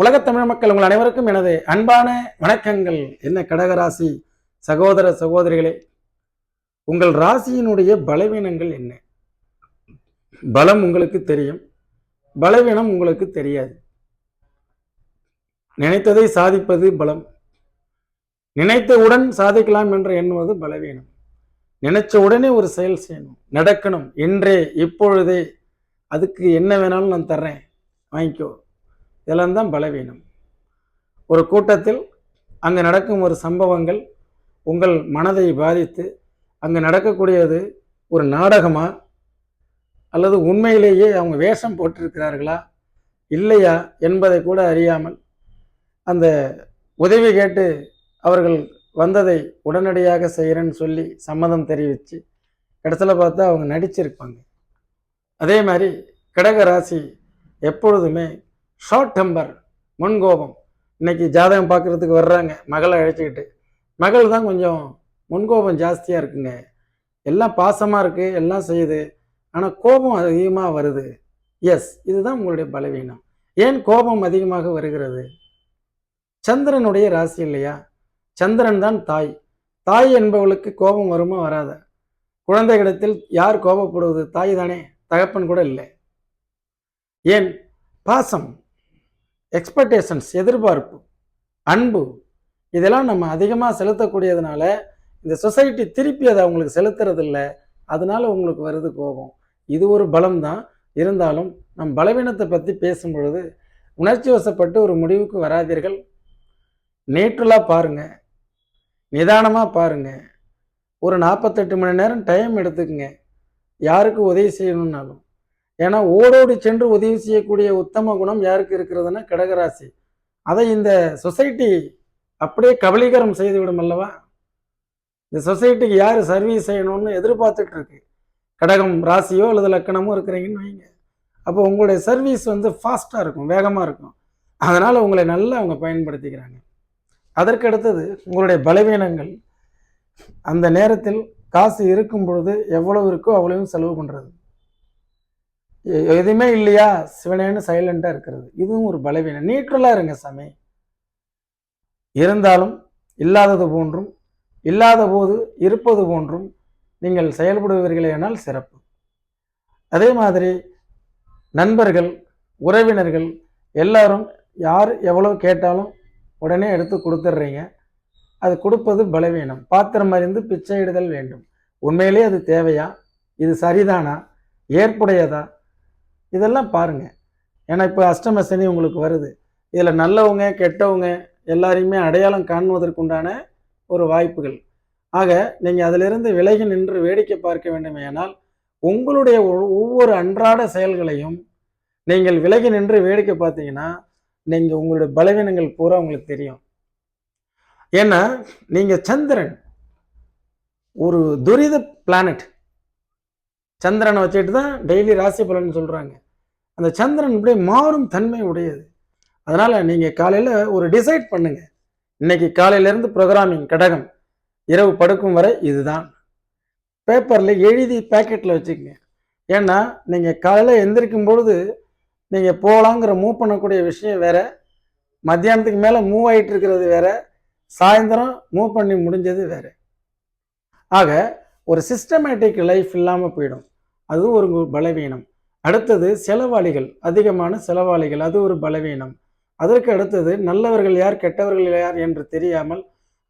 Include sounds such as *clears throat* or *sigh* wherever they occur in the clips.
உலகத் தமிழ் மக்கள் உங்கள் அனைவருக்கும் எனது அன்பான வணக்கங்கள். என்ன கடகராசி சகோதர சகோதரிகளே உங்கள் ராசியினுடைய பலவீனங்கள் என்ன? பலம் உங்களுக்கு தெரியும். பலவீனம் உங்களுக்கு தெரியாது. நினைத்ததை சாதிப்பது பலம். நினைத்தவுடன் சாதிக்கலாம் என்று எண்ணுவது பலவீனம். நினைச்ச உடனே ஒரு செயல் செய்யணும் நடக்கணும் என்றே இப்பொழுதே. அதுக்கு என்ன வேணாலும் நான் தர்றேன். வாங்கிக்கோ. இதெல்லாம் தான் பலவீனம். ஒரு கூட்டத்தில் அங்கே நடக்கும் ஒரு சம்பவங்கள் உங்கள் மனதை பாதித்து அங்கே நடக்கக்கூடியது ஒரு நாடகமா? அல்லது உண்மையிலேயே அவங்க வேஷம் போட்டிருக்கிறார்களா? இல்லையா என்பதை கூட அறியாமல் அந்த உதவி கேட்டு அவர்கள் வந்ததை உடனடியாக செய்கிறேன்னு சொல்லி சம்மதம் தெரிவித்து இடத்துல பார்த்தா அவங்க நடிச்சிருப்பாங்க. அதே மாதிரி கடக ராசி எப்பொழுதுமே ஷார்ட் டெம்பர் முன்கோபம். இன்னைக்கு ஜாதகம் பார்க்குறதுக்கு வர்றாங்க மகளை அழைச்சிக்கிட்டு. மகள் தான் கொஞ்சம் முன்கோபம் ஜாஸ்தியாக இருக்குங்க. எல்லாம் பாசமாக இருக்குது எல்லாம் செய்யுது. ஆனால் கோபம் அதிகமாக வருது. எஸ் இதுதான் உங்களுடைய பலவீனம். ஏன் கோபம் அதிகமாக வருகிறது? சந்திரனுடைய ராசி இல்லையா? சந்திரன் தான் தாய். தாய் என்பவளுக்கு கோபம் வருமா வராத? குழந்தைகளிடத்தில் யார் கோபப்படுவது? தாய் தானே தகப்பன் கூட இல்லை. ஏன்? பாசம். எக்ஸ்பெக்டேஷன்ஸ் எதிர்பார்ப்பு அன்பு இதெல்லாம் நம்ம அதிகமாக செலுத்தக்கூடியதுனால இந்த சொசைட்டி திருப்பி அதை அவங்களுக்கு செலுத்துறதில்ல. அதனால உங்களுக்கு வருது கோபம். இது ஒரு பலம் தான் இருந்தாலும் நம் பலவீனத்தை பற்றி பேசும் பொழுது உணர்ச்சி வசப்பட்டு ஒரு முடிவுக்கு வராதீர்கள். நேற்றுலாக பாருங்க. நிதானமாக பாருங்க. ஒரு நாற்பத்தெட்டு மணி நேரம் டைம் எடுத்துக்கங்க. யாருக்கு உதவி செய்யணுன்னாலும் ஏன்னா ஓடோடி சென்று உதவி செய்யக்கூடிய உத்தம குணம் யாருக்கு இருக்கிறதுனா கடகராசி. அதை இந்த சொசைட்டி அப்படியே கபலீகரம் செய்துவிடும் அல்லவா? இந்த சொசைட்டிக்கு யார் சர்வீஸ் செய்யணும்னு எதிர்பார்த்துட்டு இருக்கு கடகம் ராசியோ அல்லது லக்கணமோ இருக்கிறீங்கன்னு வைங்க. அப்போ உங்களுடைய சர்வீஸ் வந்து ஃபாஸ்ட்டாக இருக்கும் வேகமாக இருக்கும். அதனால் உங்களை நல்லா அவங்க பயன்படுத்திக்கிறாங்க. அதற்கு அடுத்தது உங்களுடைய பலவீனங்கள். அந்த நேரத்தில் காசு இருக்கும் பொழுது எவ்வளவு இருக்கோ அவ்வளவும் செலவு பண்ணுறது எதுவுமே இல்லையா? சிவனேன்னு சைலண்டாக இருக்கிறது. இதுவும் ஒரு பலவீனம். நியூட்ரலாக இருங்க சாமி. இருந்தாலும் இல்லாதது போன்றும் இல்லாத போது இருப்பது போன்றும் நீங்கள் செயல்படுவீர்களேனால் சிறப்பு. அதே மாதிரி நண்பர்கள் உறவினர்கள் எல்லாரும் யார் எவ்வளோ கேட்டாலும் உடனே எடுத்து கொடுத்துட்றீங்க. அது கொடுப்பது பலவீனம். பாத்திரம் அறிந்து பிச்சையிடுதல் வேண்டும். உண்மையிலே அது தேவையா? இது சரிதானா? ஏற்புடையதா? இதெல்லாம் பாருங்கள் ஏன்னா இப்போ அஷ்டம சனி உங்களுக்கு வருது. இதில் நல்லவங்க கெட்டவங்க எல்லாரையுமே அடையாளம் காணுவதற்குண்டான ஒரு வாய்ப்புகள். ஆக நீங்கள் அதிலிருந்து விலகி நின்று வேடிக்கை பார்க்க வேண்டுமேயானால் உங்களுடைய ஒ- ஒவ்வொரு அன்றாட செயல்களையும் நீங்கள் விலகி நின்று வேடிக்கை பார்த்தீங்கன்னா நீங்கள் உங்களுடைய பலவீனங்கள் பூரா உங்களுக்கு தெரியும். ஏன்னா நீங்கள் சந்திரன். ஒரு துரித பிளானட் சந்திரனை வச்சுட்டு தான் டெய்லி ராசி பலன் சொல்கிறாங்க அந்த சந்திரன் இப்படியே மாறும் தன்மை உடையது. அதனால் நீங்கள் காலையில் ஒரு டிசைட் பண்ணுங்கள் இன்னைக்கு காலையிலேருந்து ப்ரோக்ராமிங் கடகம். இரவு படுக்கும் வரை இதுதான். பேப்பரில் எழுதி பேக்கெட்டில் வச்சுக்கங்க. ஏன்னா நீங்கள் காலையில் எந்திரிக்கும் பொழுது நீங்கள் போகலாங்கிற மூவ் பண்ணக்கூடிய விஷயம் வேறு. மத்தியானத்துக்கு மேலே மூவ் ஆகிட்டு இருக்கிறது வேறு. சாயந்தரம் மூவ் பண்ணி முடிஞ்சது வேறு. ஆக ஒரு சிஸ்டமேட்டிக் லைஃப் இல்லாமல் போயிடும். அது ஒரு பலவீனம். அடுத்தது செலவாளிகள் அதிகமான செலவாளிகள் அது ஒரு பலவீனம். அதற்கு அடுத்தது நல்லவர்கள் யார் கெட்டவர்கள் யார் என்று தெரியாமல்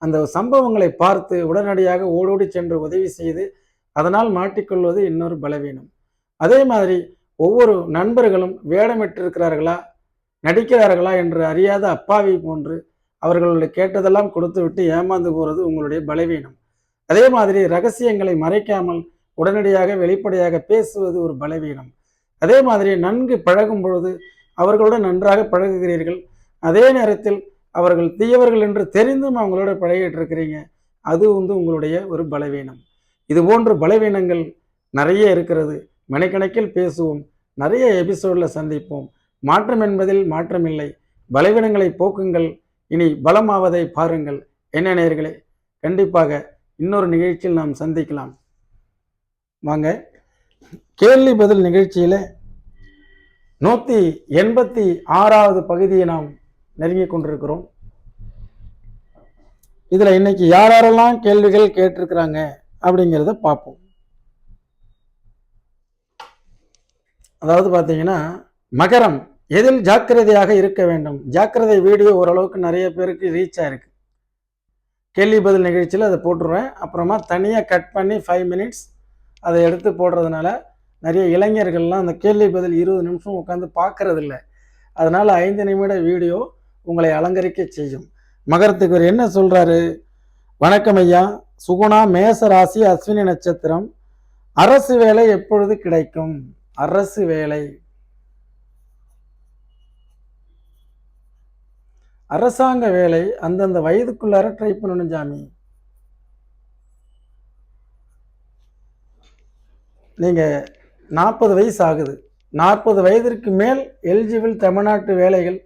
அந்த சம்பவங்களை பார்த்து உடனடியாக ஓடோடி சென்று உதவி செய்து அதனால் மாட்டிக்கொள்வது இன்னொரு பலவீனம். அதே மாதிரி ஒவ்வொரு நண்பர்களும் வேடமிட்டிருக்கிறார்களா நடிக்கிறார்களா என்று அறியாத அப்பாவி போன்று அவர்களுடைய கேட்டதெல்லாம் கொடுத்து விட்டு ஏமாந்து போகிறது உங்களுடைய பலவீனம். அதே மாதிரி ரகசியங்களை மறைக்காமல் உடனடியாக வெளிப்படையாக பேசுவது ஒரு பலவீனம். அதே மாதிரி நன்கு பழகும் பொழுது அவர்களுடன் நன்றாக பழகுகிறீர்கள். அதே நேரத்தில் அவர்கள் தீயவர்கள் என்று தெரிந்தும் அவங்களோட பழகிட்டு இருக்கிறீங்க அது வந்து உங்களுடைய ஒரு பலவீனம். இது போன்ற பலவீனங்கள் நிறைய இருக்கிறது. மணிக்கணக்கில் பேசுவோம். நிறைய எபிசோடில் சந்திப்போம். மாற்றம் என்பதில் மாற்றமில்லை. பலவீனங்களை போக்குங்கள். இனி பலமாவதை பாருங்கள். என்ன நேர்களே கண்டிப்பாக இன்னொரு நிகழ்ச்சியில் நாம் சந்திக்கலாம். வாங்க. கேள்வி பதில் நிகழ்ச்சியில் நூற்றி எண்பத்தி ஆறாவது பகுதியை நாம் நெருங்கி கொண்டிருக்கிறோம். இதில் இன்னைக்கு யார் யாரெல்லாம் கேள்விகள் கேட்டிருக்கிறாங்க அப்படிங்கிறத பார்ப்போம். அதாவது பார்த்தீங்கன்னா மகரம் எதில் ஜாக்கிரதையாக இருக்க வேண்டும்? ஜாக்கிரதை வீடியோ ஓரளவுக்கு நிறைய பேருக்கு ரீச் ஆயிருக்கு கேள்வி பதில் நிகழ்ச்சியில் அதை போட்டுருவேன் அப்புறமா தனியாக கட் பண்ணி ஃபைவ் மினிட்ஸ் அதை எடுத்து போடுறதுனால நிறைய இளைஞர்கள்லாம் அந்த கேள்வி பதில் இருபது நிமிஷம் உட்காந்து பார்க்கறதில்ல. அதனால் ஐந்து நிமிட வீடியோ உங்களை அலங்கரிக்க செய்யும். மகரத்துக்கு இவர் என்ன சொல்கிறாரு வணக்கம் ஐயா. சுகுணா மேச ராசி அஸ்வினி நட்சத்திரம். அரசு வேலை எப்பொழுது கிடைக்கும்? அரசு வேலை. அரசாங்க வேலை அந்தந்த வயதுக்குள்ளார ட்ரை பண்ணணும் சாமி. நீங்கள் நாற்பது வயசு ஆகுது. நாற்பது வயதிற்கு மேல் எலிஜிபிள் தமிழ்நாட்டு வேலைகள்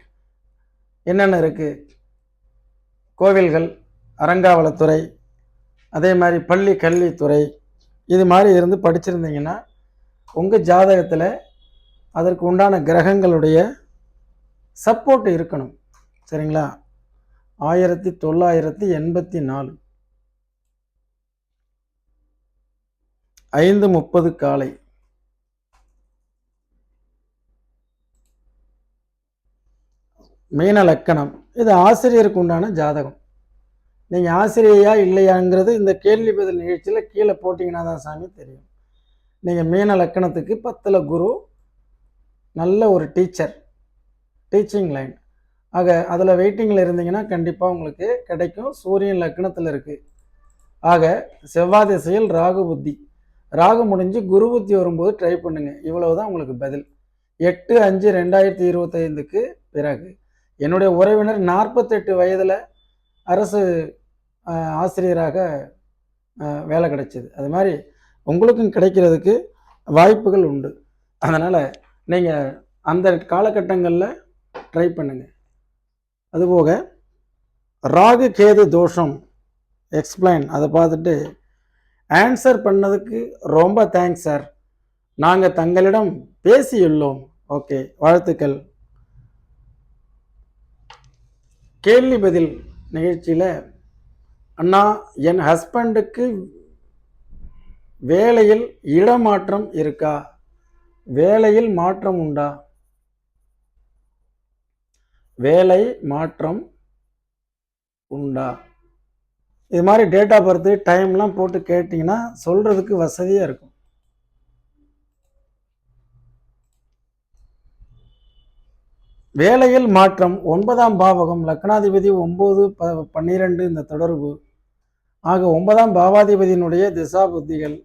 என்னென்ன இருக்குது கோவில்கள் அறங்காவலத்துறை அதே மாதிரி பள்ளி கல்வித்துறை இது மாதிரி இருந்து படிச்சிருந்தீங்கன்னா உங்கள் ஜாதகத்தில் அதற்கு உண்டான கிரகங்களுடைய சப்போர்ட் இருக்கணும். சரிங்களா? ஆயிரத்தி தொள்ளாயிரத்தி எண்பத்தி நாலு. ஐந்து முப்பது காலை. மீன லக்கணம். இது ஆசிரியருக்கு உண்டான ஜாதகம். நீங்கள் ஆசிரியையா இல்லையாங்கிறது இந்த கேள்வி பதில் நிகழ்ச்சியில் கீழே போட்டிங்கன்னா தான் சாமி தெரியும். நீங்கள் மீன லக்கணத்துக்கு பத்தில் குரு நல்ல ஒரு டீச்சர் டீச்சிங் லைன். ஆக அதில் வெயிட்டிங்கில் இருந்தீங்கன்னா கண்டிப்பாக உங்களுக்கு கிடைக்கும். சூரியன் லக்னத்தில் இருக்குது ஆக செவ்வாய் திசையில் ராகு புத்தி. ராகு முடிஞ்சு குரு புத்தி வரும்போது ட்ரை பண்ணுங்க. இவ்வளவு தான் உங்களுக்கு பதில். எட்டு அஞ்சு ரெண்டாயிரத்தி இருபத்தைந்துக்கு பிறகு என்னுடைய உறவினர் நாற்பத்தெட்டு வயதில் அரசு ஆசிரியராக வேலை கிடைச்சிது. அது மாதிரி உங்களுக்கும் கிடைக்கிறதுக்கு வாய்ப்புகள் உண்டு. அதனால் நீங்கள் அந்த காலகட்டங்களில் ட்ரை பண்ணுங்கள் அதுபோக ராகு கேது தோஷம் எக்ஸ்பிளைன் அதை பார்த்துட்டு ஆன்சர் பண்ணதுக்கு ரொம்ப தேங்க்ஸ் சார் நாங்கள் தங்களிடம் பேசியுள்ளோம். ஓகே வாழ்த்துக்கள். கேள்வி பதில் நிகழ்ச்சியில் அண்ணா என் ஹஸ்பண்டுக்கு வேலையில் இடமாற்றம் இருக்கா? வேலையில் மாற்றம் உண்டா? வேலை மாற்றம் உண்டா? இது மாதிரி டேட் ஆஃப் பர்த் டைம்லாம் போட்டு கேட்டிங்கன்னா சொல்கிறதுக்கு வசதியாக இருக்கும். வேலையில் மாற்றம் ஒன்பதாம் பாவகம் லக்னாதிபதி ஒம்பது ப பன்னிரெண்டு இந்த தொடர்பு. ஆக ஒன்பதாம் பாவாதிபதியினுடைய திசா புத்திகள்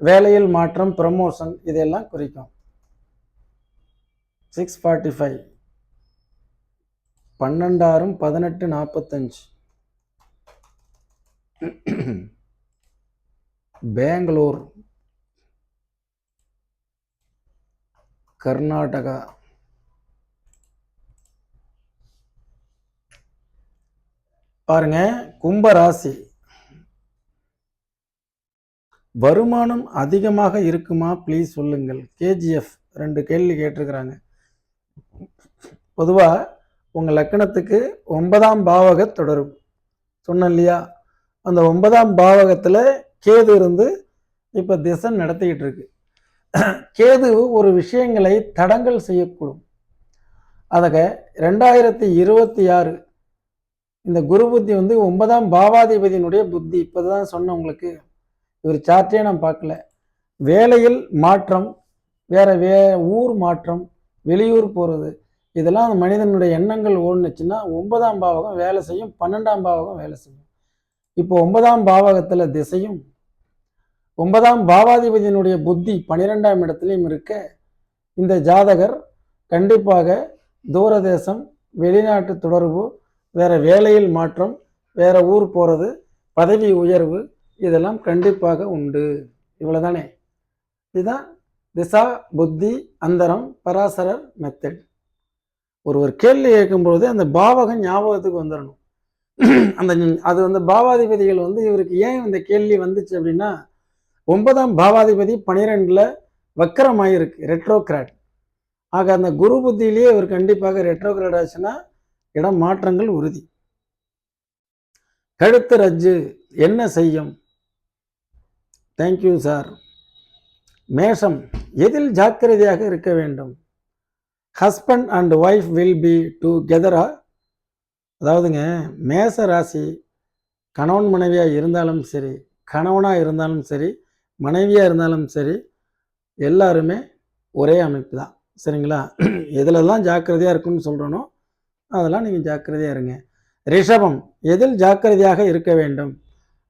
வேலையில் மாற்றம் ப்ரமோஷன் இதெல்லாம் குறிக்கும். சிக்ஸ் ஃபார்ட்டி ஃபைவ் பன்னெண்டாயிரம் பதினெட்டு நாற்பத்தஞ்சு *clears throat* பெங்களூர் கர்நாடகா பாருங்க கும்பராசி. வருமானம் அதிகமாக இருக்குமா? ப்ளீஸ் சொல்லுங்கள். கேஜிஎஃப் ரெண்டு கேள்வி கேட்டிருக்கிறாங்க. பொதுவாக உங்கள் லக்கணத்துக்கு ஒன்பதாம் பாவக தொடரும். சொன்னேன் இல்லையா? அந்த ஒன்பதாம் பாவகத்தில் கேது இருந்து இப்போ திசை நடத்திக்கிட்டு இருக்கு. கேது ஒரு விஷயங்களை தடங்கல் செய்யக்கூடும். அதக ரெண்டாயிரத்தி இருபத்தி ஆறு இந்த குரு புத்தி வந்து ஒன்பதாம் பாவாதிபதியினுடைய புத்தி. இப்போதான் சொன்னேன் உங்களுக்கு. இவர் சார்ட்டே நான் பார்க்கல. வேலையில் மாற்றம் வேற வே ஊர் மாற்றம் வெளியூர் போகிறது இதெல்லாம் அந்த மனிதனுடைய எண்ணங்கள் ஓடுனுச்சுன்னா ஒன்பதாம் பாவகம் வேலை செய்யும் பன்னெண்டாம் பாவகம் வேலை செய்யும். இப்போ ஒன்பதாம் பாவகத்தில் திசையும் ஒன்பதாம் பாவாதிபதியினுடைய புத்தி பன்னிரெண்டாம் இடத்துலையும் இருக்க இந்த ஜாதகர் கண்டிப்பாக தூரதேசம் வெளிநாட்டு தொடர்பு வேற வேலையில் மாற்றம் வேற ஊர் போகிறது பதவி உயர்வு இதெல்லாம் கண்டிப்பாக உண்டு. இவ்வளோதானே இதுதான் திசா புத்தி அந்தரம் பராசரர் மெத்தட் ஒருவர் கேள்வி கேட்கும்பொழுது அந்த பாவகம் ஞாபகத்துக்கு வந்துடணும் அந்த அது வந்து பாவாதிபதிகள் வந்து இவருக்கு ஏன் இந்த கேள்வி வந்துச்சு அப்படின்னா ஒன்பதாம் பாவாதிபதி பனிரெண்டில் வக்கரமாயிருக்கு ரெட்ரோகிராட் ஆக அந்த குரு புத்தியிலேயே இவர் கண்டிப்பாக ரெட்ரோகிராட் ஆச்சுன்னா இடம் மாற்றங்கள் உறுதி. கழுத்து ரஜ்ஜு என்ன செய்யும்? தேங்க்யூ சார் மேஷம் எதில் ஜாக்கிரதையாக இருக்க வேண்டும்? Husband and wife will be டுகெதரா அதாவதுங்க மேச ராசி கணவன் மனைவியாக இருந்தாலும் சரி கணவனாக இருந்தாலும் சரி மனைவியாக இருந்தாலும் சரி எல்லாருமே ஒரே அமைப்பு தான் சரிங்களா? எதுலெல்லாம் ஜாக்கிரதையாக இருக்குன்னு சொல்கிறனோ அதெல்லாம் நீங்கள் ஜாக்கிரதையாக இருங்க. ரிஷபம் எதில் ஜாக்கிரதையாக இருக்க வேண்டும்?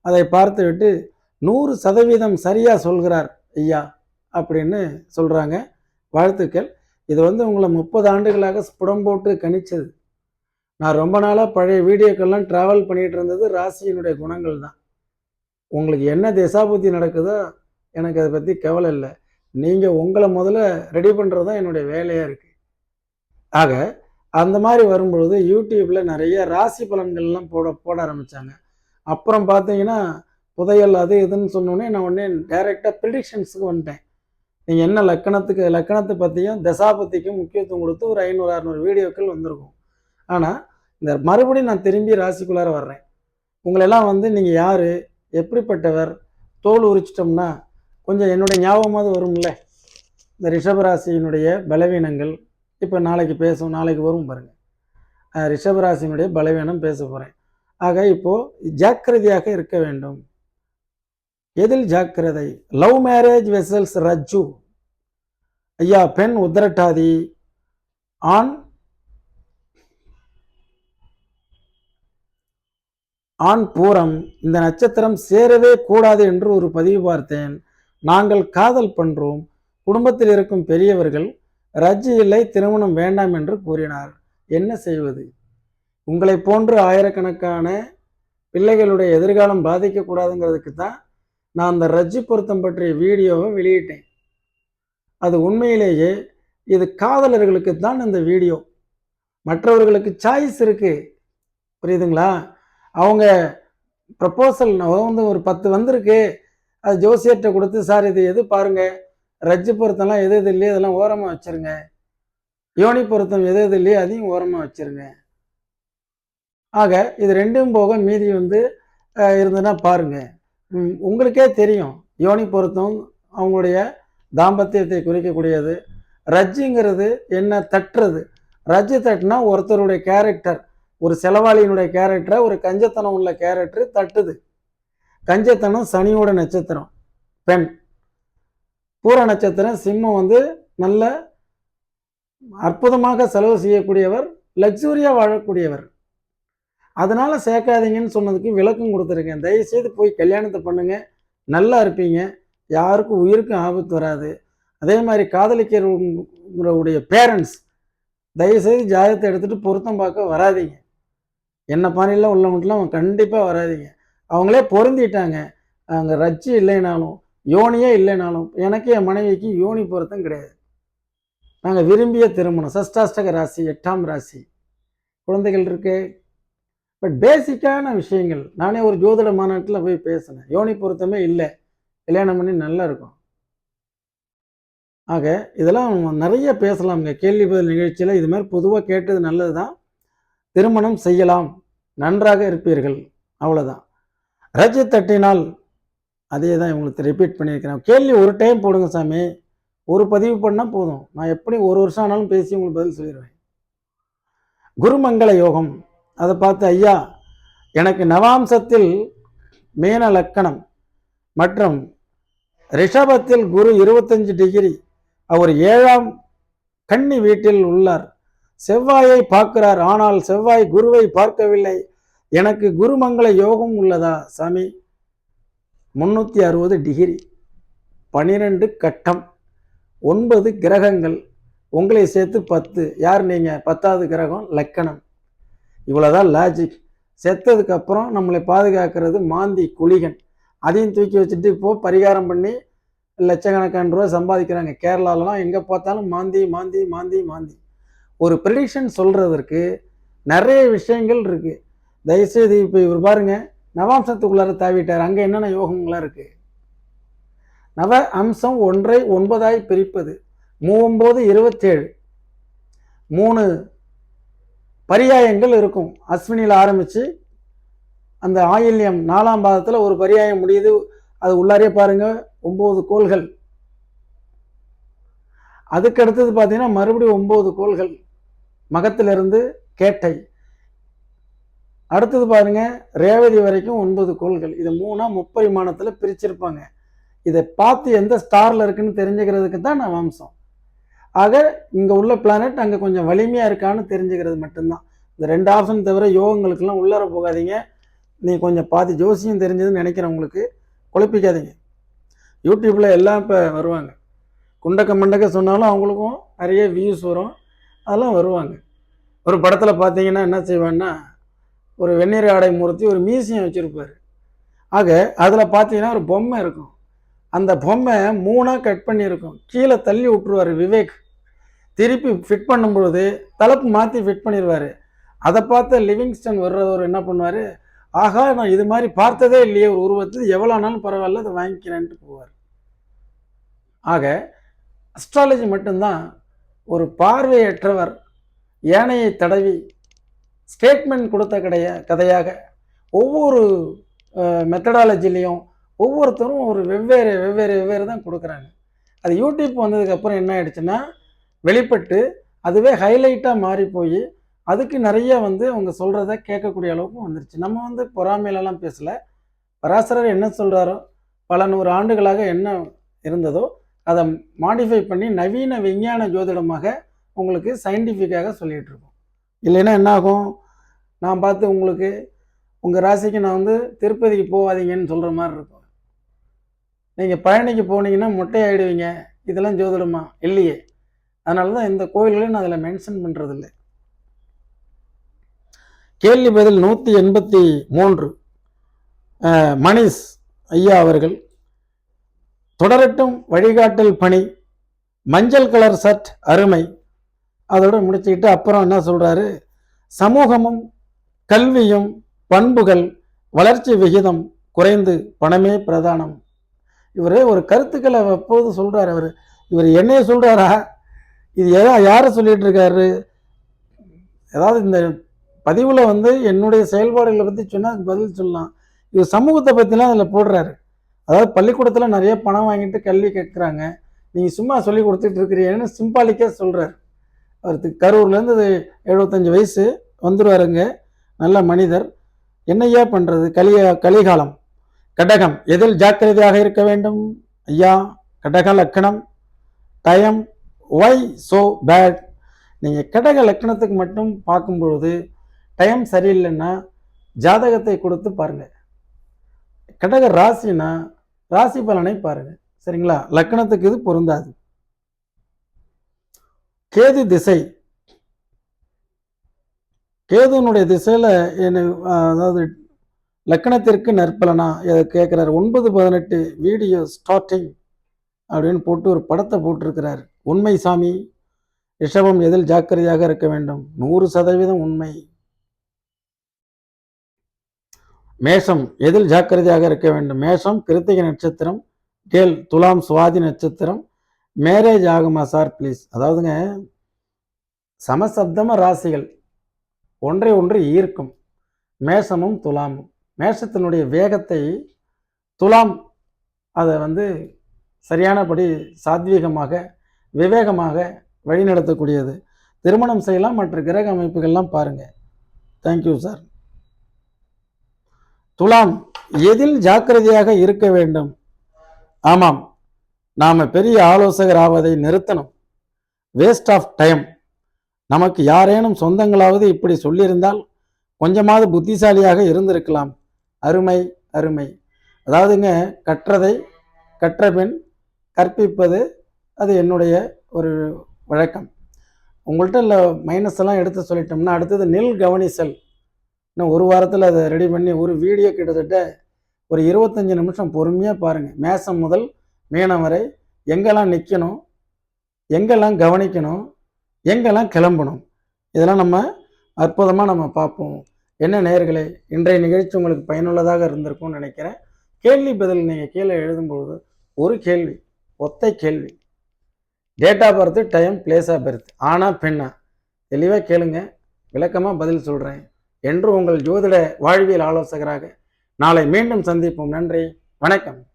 அதை பார்த்துவிட்டு நூறு சதவீதம் சரியாக சொல்கிறார் ஐயா அப்படின்னு சொல்கிறாங்க வாழ்த்துக்கள். இது வந்து உங்களை முப்பது ஆண்டுகளாக ஸ்புடம் போட்டு கணிச்சது. நான் ரொம்ப நாளாக பழைய வீடியோக்கெல்லாம் ட்ராவல் பண்ணிகிட்டு இருந்தது ராசியினுடைய குணங்கள் தான். உங்களுக்கு என்ன திசாபுத்தி நடக்குதோ எனக்கு அதை பற்றி கவலை இல்லை. நீங்கள் உங்களை முதல்ல ரெடி பண்ணுறது தான் என்னுடைய வேலையாக இருக்குது ஆக அந்த மாதிரி வரும்பொழுது யூடியூப்பில் நிறைய ராசி பலன்கள்லாம் போட போட ஆரம்பித்தாங்க அப்புறம் பார்த்தீங்கன்னா புதையல் அது இதுன்னு சொன்னோடனே நான் உடனே டைரெக்டாக ப்ரிடிக்ஷன்ஸுக்கு வந்துட்டேன். நீங்கள் என்ன லக்கணத்துக்கு லக்கணத்தை பற்றியும் தசாபத்திக்கும் முக்கியத்துவம் கொடுத்து ஒரு ஐநூறு அறநூறு வீடியோக்கள் வந்திருக்கும். ஆனால் இந்த மறுபடியும் நான் திரும்பி ராசிக்குள்ளார வர்றேன். உங்களெல்லாம் வந்து நீங்கள் யார்? எப்படிப்பட்டவர்? தோல் உரிச்சிட்டோம்னா கொஞ்சம் என்னுடைய ஞாபகமாவது வரும்ல? இந்த ரிஷபராசியினுடைய பலவீனங்கள். இப்போ நாளைக்கு பேசும் நாளைக்கு வரும் பாருங்கள் ரிஷபராசியினுடைய பலவீனம் பேச போகிறேன் ஆக இப்போது ஜாக்கிரதையாக இருக்க வேண்டும். எதில் ஜாக்கிரதை? லவ் மேரேஜ் வெசல்ஸ் ரஜ்ஜு. ஐயா பெண் உதரட்டாதி. ஆண் ஆண் பூரம் இந்த நட்சத்திரம் சேரவே கூடாது என்று ஒரு பதிவு பார்த்தேன். நாங்கள் காதல் பண்றோம். குடும்பத்தில் இருக்கும் பெரியவர்கள் ரஜ்ஜி இல்லை திருமணம் வேண்டாம் என்று கூறினார். என்ன செய்வது? உங்களை போன்று ஆயிரக்கணக்கான பிள்ளைகளுடைய எதிர்காலம் பாதிக்கக்கூடாதுங்கிறதுக்கு தான் நான் அந்த ரஜ்ஜி பொருத்தம் பற்றிய வீடியோவை வெளியிட்டேன். அது உண்மையிலேயே இது காதலர்களுக்கு தான் இந்த வீடியோ. மற்றவர்களுக்கு சாய்ஸ் இருக்குது புரியுதுங்களா? அவங்க ப்ரப்போசல் வந்து ஒரு பத்து வந்திருக்கு. அது ஜோசியர்கிட்ட கொடுத்து சார் இது எது பாருங்கள் ரஜ்ஜு பொருத்தம்லாம் எது எது இல்லையோ அதெல்லாம் ஓரமாக வச்சிருங்க. யோனி பொருத்தம் எது எது இல்லையோ அதையும் ஓரமாக வச்சிருங்க. ஆக இது ரெண்டும் போக மீதி வந்து இருந்ததுன்னா பாருங்கள் உங்களுக்கே தெரியும். யோனி பொருத்தம் அவங்களுடைய தாம்பத்தியத்தை குறிக்கக்கூடியது. ரஜ்ஜுங்கிறது என்ன தட்டுறது? ரஜ்ஜு தட்டுனா ஒருத்தருடைய கேரக்டர் ஒரு செலவாளியினுடைய கேரக்டரை ஒரு கஞ்சத்தனம் உள்ள கேரக்டர் தட்டுது. கஞ்சத்தனம் சனியோட நட்சத்திரம் பெண். பூர நட்சத்திரம் சிம்மம் வந்து நல்ல அற்புதமாக செலவு செய்யக்கூடியவர் லக்ஸூரியாக வாழக்கூடியவர். அதனால் சேர்க்காதீங்கன்னு சொன்னதுக்கு விளக்கம் கொடுத்துருக்கேன். தயவுசெய்து போய் கல்யாணத்தை பண்ணுங்கள் நல்லா இருப்பீங்க. யாருக்கும் உயிருக்கும் ஆபத்து வராது. அதே மாதிரி காதலிக்கிறவங்களுடைய பேரண்ட்ஸ் தயவுசெய்து ஜாதகத்தை எடுத்துகிட்டு பொருத்தம் பார்க்க வராதீங்க. என்ன பாணியில் உள்ளவங்களாம் கண்டிப்பாக வராதிங்க. அவங்களே பொருந்திட்டாங்க. அங்கே ரச்சி இல்லைனாலும் யோனியே இல்லைனாலும் எனக்கு என் மனைவிக்கு யோனி பொருத்தம் கிடையாது. நாங்கள் விரும்பிய திருமணம் சஷ்டாஷ்டக ராசி எட்டாம் ராசி. குழந்தைகள் இருக்கு. பட் பேசிக்கான விஷயங்கள். நானே ஒரு ஜோதிட மாநாட்டில் போய் பேசினேன். யோனி பொருத்தமே இல்லை. கல்யாணம் பண்ணி நல்லா இருக்கும். ஆக இதெல்லாம் நிறைய பேசலாம்ங்க. கேள்வி பதில் நிகழ்ச்சியில் இது மாதிரி பொதுவாக கேட்டது நல்லது தான் திருமணம் செய்யலாம். நன்றாக இருப்பீர்கள். அவ்வளோதான் ரஜி தட்டினால் அதே தான் இவங்களுக்கு ரிப்பீட் பண்ணியிருக்கிறேன். கேள்வி ஒரு டைம் போடுங்க சாமி. ஒரு பதிவு பண்ணால் போதும். நான் எப்படி ஒரு வருஷம் ஆனாலும் பேசி உங்களுக்கு பதில் சொல்லிடுவேன். குருமங்கள யோகம். அதை பார்த்து ஐயா எனக்கு நவாம்சத்தில் மேன லக்கணம் மற்றும் ரிஷபத்தில் குரு இருபத்தஞ்சு டிகிரி அவர் ஏழாம் கன்னி வீட்டில் உள்ளார். செவ்வாயை பார்க்கிறார் ஆனால் செவ்வாய் குருவை பார்க்கவில்லை. எனக்கு குருமங்கள யோகம் உள்ளதா சாமி? முன்னூற்றி அறுபது டிகிரி. பனிரெண்டு கட்டம். ஒன்பது கிரகங்கள். உங்களை சேர்த்து பத்து. யார் நீங்கள் பத்தாவது கிரகம் லக்கணம். இவ்வளோதான் லாஜிக் செத்ததுக்கு அப்புறம் நம்மளை பாதுகாக்கிறது மாந்தி குளிகன். அதையும் தூக்கி வச்சுட்டு இப்போ பரிகாரம் பண்ணி லட்சக்கணக்கான ரூபா சம்பாதிக்கிறாங்க. கேரளாலலாம் எங்கே பார்த்தாலும் மாந்தி மாந்தி மாந்தி மாந்தி. ஒரு ப்ரெடிக்ஷன் சொல்கிறதற்கு நிறைய விஷயங்கள் இருக்குது தயவுசெய்து இப்போ இவர் பாருங்க நவாம்சத்துக்குள்ளார தாவிட்டார். அங்கே என்னென்ன யோகங்களாக இருக்குது நவ அம்சம் ஒன்றை ஒன்பதாய் பிரிப்பது. மூவொம்போது இருபத்தேழு. மூணு பரியாயங்கள் இருக்கும். அஸ்வினியில் ஆரம்பித்து அந்த ஆயில்யம் நாலாம் பாதத்தில் ஒரு பரியாயம் முடியுது. அது உள்ளாரே பாருங்க ஒம்பது கோள்கள். அதுக்கு அடுத்தது பார்த்தீங்கன்னா மறுபடியும் ஒம்பது கோள்கள். மகத்திலிருந்து கேட்டை. அடுத்தது பாருங்க ரேவதி வரைக்கும் ஒன்பது கோள்கள். இது மூணா முப்பரிமாணத்தில் பிரிச்சிருப்பாங்க. இதை பார்த்து எந்த ஸ்டாரில் இருக்குன்னு தெரிஞ்சுக்கிறதுக்கு தான் நான் வம்சம். ஆக இங்கே உள்ள பிளானட் அங்கே கொஞ்சம் வலிமையாக இருக்கான்னு தெரிஞ்சுக்கிறது மட்டும்தான். இந்த ரெண்டு ஆப்ஷன் தவிர யோகங்களுக்கெல்லாம் உள்ளார போகாதீங்க. நீ கொஞ்சம் பாதி ஜோசியம் தெரிஞ்சதுன்னு நினைக்கிறவங்களுக்கு குழப்பிக்காதீங்க. யூடியூப்பில் எல்லாம் இப்போ வருவாங்க. குண்டக்க மண்டக்க சொன்னாலும் அவங்களுக்கும் நிறைய வியூஸ் வரும். அதெல்லாம் வருவாங்க. ஒரு படத்தில் பார்த்தீங்கன்னா என்ன செய்வான்னா ஒரு வெந்நீர் ஆடை மூர்த்தி ஒரு மியூசியம் வச்சுருப்பார். ஆக அதில் பார்த்தீங்கன்னா ஒரு பொம்மை இருக்கும். அந்த பொம்மை மூணாக கட் பண்ணியிருக்கும். கீழே தள்ளி விட்டுருவார் விவேக். திருப்பி ஃபிட் பண்ணும்பொழுது தலைப்பு மாற்றி ஃபிட் பண்ணிடுவார் அதை பார்த்த லிவிங்ஸ்டன் வர்றவர் என்ன பண்ணுவார் ஆகா நான் இது மாதிரி பார்த்ததே இல்லையே ஒரு உருவத்தில் எவ்வளோ ஆனாலும் பரவாயில்ல அதை வாங்கிக்கிறேன்ட்டு போவார். ஆக அஸ்ட்ராலஜி மட்டும்தான் ஒரு பார்வையற்றவர் யானையை தடவி ஸ்டேட்மெண்ட் கொடுத்த கடைய கதையாக ஒவ்வொரு மெத்தடாலஜிலையும் ஒவ்வொருத்தரும் ஒரு வெவ்வேறு வெவ்வேறு வெவ்வேறு தான் கொடுக்குறாங்க. அது யூடியூப் வந்ததுக்கப்புறம் என்ன ஆயிடுச்சுன்னா வெளிப்பட்டு அதுவே ஹைலைட்டாக மாறி போய் அதுக்கு நிறைய வந்து அவங்க சொல்கிறத கேட்கக்கூடிய அளவுக்கு வந்துருச்சு. நம்ம வந்து பொறாமையிலலாம் பேசலை. பராசரர் என்ன சொல்கிறாரோ பல நூறு ஆண்டுகளாக என்ன இருந்ததோ அதை மாடிஃபை பண்ணி நவீன விஞ்ஞான ஜோதிடமாக உங்களுக்கு சயின்டிஃபிக்காக சொல்லிகிட்டு இருக்கோம் இல்லைன்னா என்ன ஆகும் நான் பார்த்து உங்களுக்கு உங்கள் ராசிக்கு நான் வந்து திருப்பதிக்கு போகாதீங்கன்னு சொல்கிற மாதிரி இருக்கும். நீங்கள் பழனிக்கு போனீங்கன்னா மொட்டை ஆகிடுவீங்க இதெல்லாம் ஜோதிடமா? இல்லையே. அதனால தான் இந்த கோயில்களையும் நான் அதில் மென்ஷன் பண்ணுறதில்ல கேள்வி பதில் நூற்றி எண்பத்தி மூன்று. மணிஷ் ஐயா அவர்கள் தொடரட்டும் வழிகாட்டல் பணி. மஞ்சள் கலர் சட் அருமை. அதோடு முடிச்சுக்கிட்டு அப்புறம் என்ன சொல்கிறாரு சமூகமும் கல்வியும் பண்புகள் வளர்ச்சி விகிதம் குறைந்து பணமே பிரதானம். இவர் ஒரு கருத்துக்களை எப்போது சொல்கிறார் அவர். இவர் என்னையே சொல்கிறாரா இது எதா யாரை சொல்லிகிட்டு இருக்காரு ஏதாவது இந்த பதிவில் வந்து என்னுடைய செயல்பாடுகளை பற்றி சொன்னால் பதில் சொல்லலாம். இவர் சமூகத்தை பற்றிலாம் அதில் போடுறாரு. அதாவது பள்ளிக்கூடத்தில் நிறைய பணம் வாங்கிட்டு கல்வி கேட்குறாங்க. நீங்கள் சும்மா சொல்லி கொடுத்துட்டு இருக்கிறீங்கன்னு சிம்பாலிக்காக சொல்கிறார் அவருக்கு கரூர்லேருந்து அது எழுபத்தஞ்சு வயசு வந்துடுவாருங்க நல்ல மனிதர். என்னையா பண்ணுறது கலிய கலிகாலம். கடகம். எதில் ஜாக்கிரதையாக இருக்க வேண்டும்? ஐயா கடக லக்கணம். டயம் ஒய் ஸோ பேட் நீங்கள் கடக லக்கணத்துக்கு மட்டும் பார்க்கும்பொழுது டைம் சரியில்லைன்னா ஜாதகத்தை கொடுத்து பாருங்கள் கடக ராசினா ராசி பலனை பாருங்க. சரிங்களா? லக்கணத்துக்கு இது பொருந்தாது. கேது திசை. கேதுனுடைய திசையில என்ன அதாவது லக்கணத்திற்கு நற்பலனா இதை கேட்குறாரு? ஒன்பது பதினெட்டு வீடியோ ஸ்டார்டிங் அப்படின்னு போட்டு ஒரு படத்தை போட்டிருக்கிறார். உண்மை சாமி ரிஷபம் எதில் ஜாக்கிரதையாக இருக்க வேண்டும்? நூறு சதவீதம் உண்மை. மேஷம் எதில் ஜாக்கிரதையாக இருக்க வேண்டும்? மேஷம் கிருத்திகை நட்சத்திரம் கேள் துலாம் சுவாதி நட்சத்திரம் மேரேஜ் ஆகுமா சார் ப்ளீஸ்? அதாவதுங்க சமசப்தம ராசிகள் ஒன்றை ஒன்று ஈர்க்கும். மேஷமும் துலாமும். மேஷத்தினுடைய வேகத்தை துலாம் அதை வந்து சரியானபடி சாத்வீகமாக விவேகமாக வழிநடத்தக்கூடியது. திருமணம் செய்யலாம் மற்ற கிரக அமைப்புகள்லாம் பாருங்கள் தேங்க்யூ சார் துலாம் எதில் ஜாக்கிரதையாக இருக்க வேண்டும்? ஆமாம் நாம் பெரிய ஆலோசகர் ஆவதை நிறுத்தணும். வேஸ்ட் ஆஃப் டைம் நமக்கு யாரேனும் சொந்தங்களாவது இப்படி சொல்லியிருந்தால் கொஞ்சமாவது புத்திசாலியாக இருந்திருக்கலாம். அருமை அருமை. அதாவதுங்க கற்றதை கற்ற பின் கற்பிப்பது அது என்னுடைய ஒரு வழக்கம். உங்கள்கிட்ட இல்லை மைனஸ் எல்லாம் எடுத்து சொல்லிட்டோம்னா அடுத்தது நில் கவனிசல். இன்னும் ஒரு வாரத்தில் அதை ரெடி பண்ணி ஒரு வீடியோ கிட்டத்தட்ட ஒரு இருபத்தஞ்சி நிமிஷம் பொறுமையாக பாருங்கள் மேசம் முதல் மீனம் வரை எங்கெல்லாம் நிற்கணும் எங்கெல்லாம் கவனிக்கணும் எங்கெல்லாம் கிளம்பணும் இதெல்லாம் நம்ம அற்புதமாக நம்ம பார்ப்போம். என்ன நேர்களே இன்றைய நிகழ்ச்சி உங்களுக்கு பயனுள்ளதாக இருந்திருக்கும்னு நினைக்கிறேன். கேள்வி பதில் நீங்கள் கீழே எழுதும்பொழுது ஒரு கேள்வி ஒத்தை கேள்வி. Date of birth time place of birth ஆனால் பெண்ணா? தெளிவாக கேளுங்க. விளக்கமாக பதில் சொல்கிறேன் என்று உங்கள் ஜோதிட வாழ்வியல் ஆலோசகராக நாளை மீண்டும் சந்திப்போம். நன்றி. வணக்கம்.